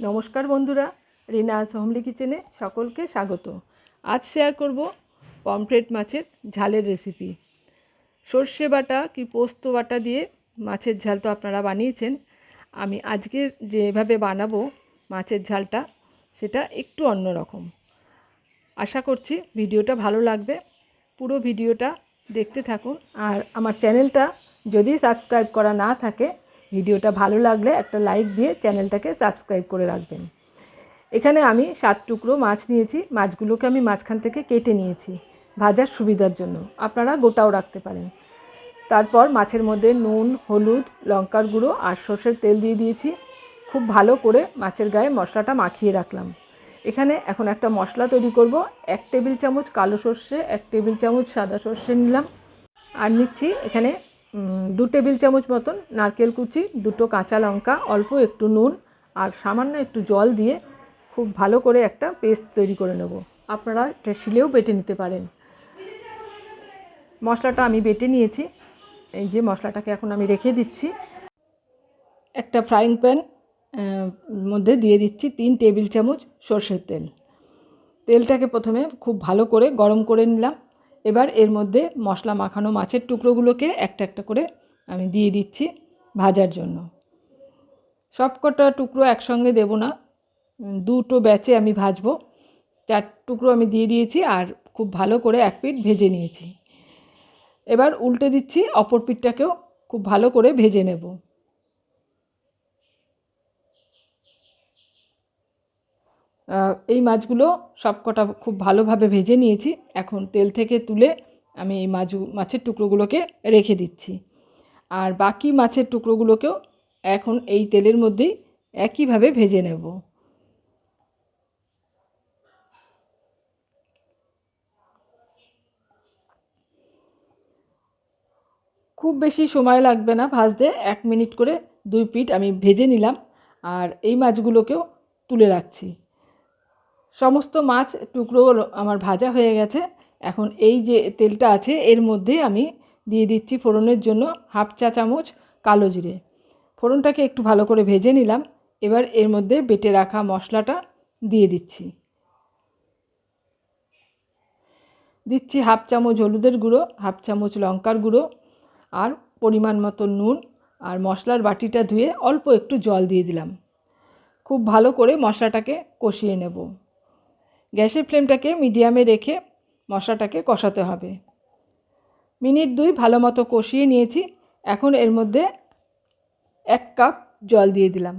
নমস্কার বন্ধুরা রিনাস হোমলি কিচেনে সকলকে স্বাগত। আজ শেয়ার করব পমফ্রেট মাছের ঝালের রেসিপি সর্ষে বাটা কি পোস্ত বাটা দিয়ে মাছের ঝাল তো আপনারা বানিয়েছেন। আমি আজকে যেভাবে বানাবো মাছের ঝালটা, সেটা একটু অন্যরকম আশা করছি ভিডিওটা ভালো লাগবে। পুরো ভিডিওটা দেখতে থাকুন। আর আমার চ্যানেলটা যদি সাবস্ক্রাইব করা না থাকে ভিডিওটা ভালো লাগলে একটা লাইক দিয়ে চ্যানেলটাকে সাবস্ক্রাইব করে রাখবেন। এখানে আমি সাত টুকরো মাছ নিয়েছি, মাছগুলোকে আমি মাঝখান থেকে কেটে নিয়েছি ভাজার সুবিধার জন্য। আপনারা গোটাও রাখতে পারেন। তারপর মাছের মধ্যে নুন, হলুদ, লঙ্কার গুঁড়ো আর সর্ষের তেল দিয়ে দিয়েছি। খুব ভালো করে মাছের গায়ে মশলাটা মাখিয়ে রাখলাম। এখানে এখন একটা মশলা তৈরি করব। এক টেবিল চামচ কালো সর্ষে, এক টেবিল চামচ সাদা সর্ষে নিলাম। আর নিচ্ছি এখানে দু টেবিল চামচ মতন নারকেল কুচি, দুটো কাঁচা লঙ্কা, অল্প একটু নুন আর সামান্য একটু জল দিয়ে খুব ভালো করে একটা পেস্ট তৈরি করে নেব। আপনারা এটা শিলেও বেটে নিতে পারেন। মশলাটা আমি বেটে নিয়েছি। এই যে মশলাটাকে এখন আমি রেখে দিচ্ছি। একটা ফ্রাইং প্যান মধ্যে দিয়ে দিচ্ছি তিন টেবিল চামচ সর্ষের তেল। তেলটাকে প্রথমে খুব ভালো করে গরম করে নিলাম। এবার এর মধ্যে মশলা মাখানো মাছের টুকরোগুলোকে একটা একটা করে আমি দিয়ে দিচ্ছি ভাজার জন্য। সব কটা টুকরো একসঙ্গে দেবো না, দুটো ব্যাচে আমি ভাজবো। চার টুকরো আমি দিয়ে দিয়েছি আর খুব ভালো করে এক পিঠ ভেজে নিয়েছি। এবার উল্টে দিচ্ছি, অপর পিঠটাকেও খুব ভালো করে ভেজে নেব। এই মাছগুলো সবকটা খুব ভালোভাবে ভেজে নিয়েছি। এখন তেল থেকে তুলে আমি এই মাছ, মাছের টুকরোগুলোকে রেখে দিচ্ছি। আর বাকি মাছের টুকরোগুলোকেও এখন এই তেলের মধ্যেই একইভাবে ভেজে নেব। খুব বেশি সময় লাগবে না ভাজতে, এক মিনিট করে দুই পিঠ আমি ভেজে নিলাম। আর এই মাছগুলোকেও তুলে রাখছি। সমস্ত মাছ, টুকরো আমার ভাজা হয়ে গেছে। এখন এই যে তেলটা আছে, এর মধ্যে আমি দিয়ে দিচ্ছি ফোড়নের জন্য হাফ চা চামচ কালো জিরে। ফোড়নটাকে একটু ভালো করে ভেজে নিলাম। এবার এর মধ্যে বেটে রাখা মশলাটা দিয়ে দিচ্ছি। দিচ্ছি হাফ চামচ হলুদের গুঁড়ো, হাফ চামচ লঙ্কার গুঁড়ো আর পরিমাণ মতো নুন আর মশলার বাটিটা ধুয়ে অল্প একটু জল দিয়ে দিলাম। খুব ভালো করে মশলাটাকে কষিয়ে নেব। গ্যাসের ফ্লেমটাকে মিডিয়ামে রেখে মশলাটাকে কষাতে হবে। মিনিট দুই ভালো মতো কষিয়ে নিয়েছি। এখন এর মধ্যে এক কাপ জল দিয়ে দিলাম।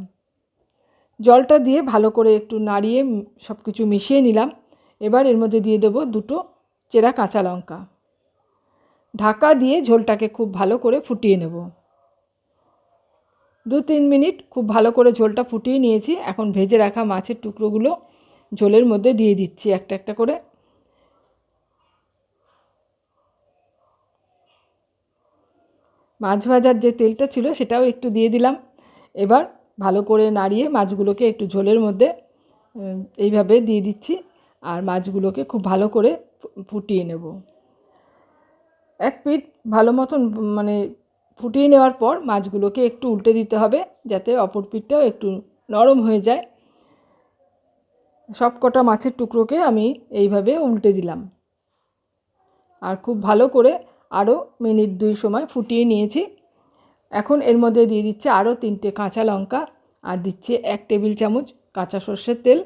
জলটা দিয়ে ভালো করে একটু নাড়িয়ে সব কিছু মিশিয়ে নিলাম। এবার এর মধ্যে দিয়ে দেবো দুটো চেরা কাঁচা লঙ্কা। ঢাকা দিয়ে ঝোলটাকে খুব ভালো করে ফুটিয়ে নেব। দু তিন মিনিট খুব ভালো করে ঝোলটা ফুটিয়ে নিয়েছি। এখন ভেজে রাখা মাছের টুকরোগুলো ঝোলের মধ্যে দিয়ে দিচ্ছি একটা একটা করে। মাছ ভাজার যে তেলটা ছিল সেটাও একটু দিয়ে দিলাম। এবার ভালো করে নাড়িয়ে মাছগুলোকে একটু ঝোলের মধ্যে এইভাবে দিয়ে দিচ্ছি আর মাছগুলোকে খুব ভালো করে ফুটিয়ে নেব। এক পিঠ ভালো মতন মানে ফুটিয়ে নেওয়ার পর মাছগুলোকে একটু উল্টে দিতে হবে যাতে অপর পিঠটাও একটু নরম হয়ে যায়। সব কটা মাছের টুকরোকে আমি এইভাবে উল্টে দিলাম। আর খুব ভালো করে আরও মিনিট দুই সময় ফুটিয়ে নিয়েছি। এখন এর মধ্যে দিয়ে দিচ্ছে আরও তিনটে কাঁচা লঙ্কা আর দিচ্ছে এক টেবিল চামচ কাঁচা সর্ষের তেল।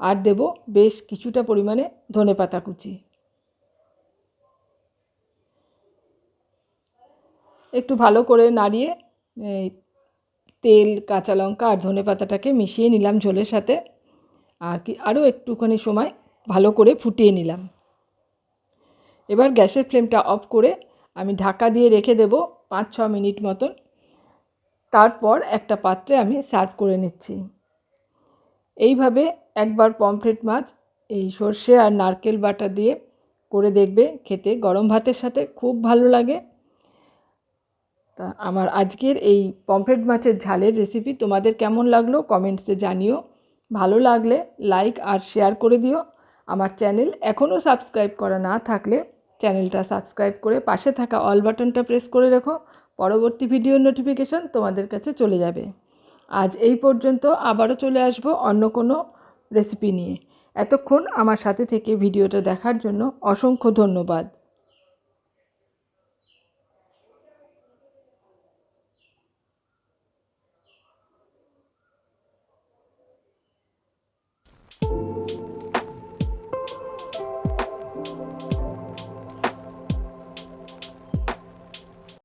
আর দেব বেশ কিছুটা পরিমাণে ধনে পাতা কুচি। একটু ভালো করে নাড়িয়ে তেল, কাঁচা লঙ্কা আর ধনে পাতাটাকে মিশিয়ে নিলাম ঝোলের সাথে। আর কি আরও একটুখানি সময় ভালো করে ফুটিয়ে নিলাম। এবার গ্যাসের ফ্লেমটা অফ করে আমি ঢাকা দিয়ে রেখে দেব পাঁচ ছ মিনিট মতন। তারপর একটা পাত্রে আমি সার্ভ করে নিচ্ছি। এইভাবে একবার পমফ্রেট মাছ, এই সর্ষে আর নারকেল বাটা দিয়ে করে দেখবে খেতে। গরম ভাতের সাথে খুব ভালো লাগে। তা আমার আজকের এই পমফ্রেট মাছের ঝালের রেসিপি তোমাদের কেমন লাগল কমেন্টসে জানিও। ভালো লাগলে লাইক আর শেয়ার করে দিও। আমার চ্যানেল এখনও সাবস্ক্রাইব করা না থাকলে চ্যানেলটা সাবস্ক্রাইব করে পাশে থাকা অল বাটনটা প্রেস করে রেখো। পরবর্তী ভিডিওর নোটিফিকেশন তোমাদের কাছে চলে যাবে। আজ এই পর্যন্ত আবারও চলে আসব অন্য কোনো রেসিপি নিয়ে। এতক্ষণ আমার সাথে থেকে ভিডিওটা দেখার জন্য অসংখ্য ধন্যবাদ।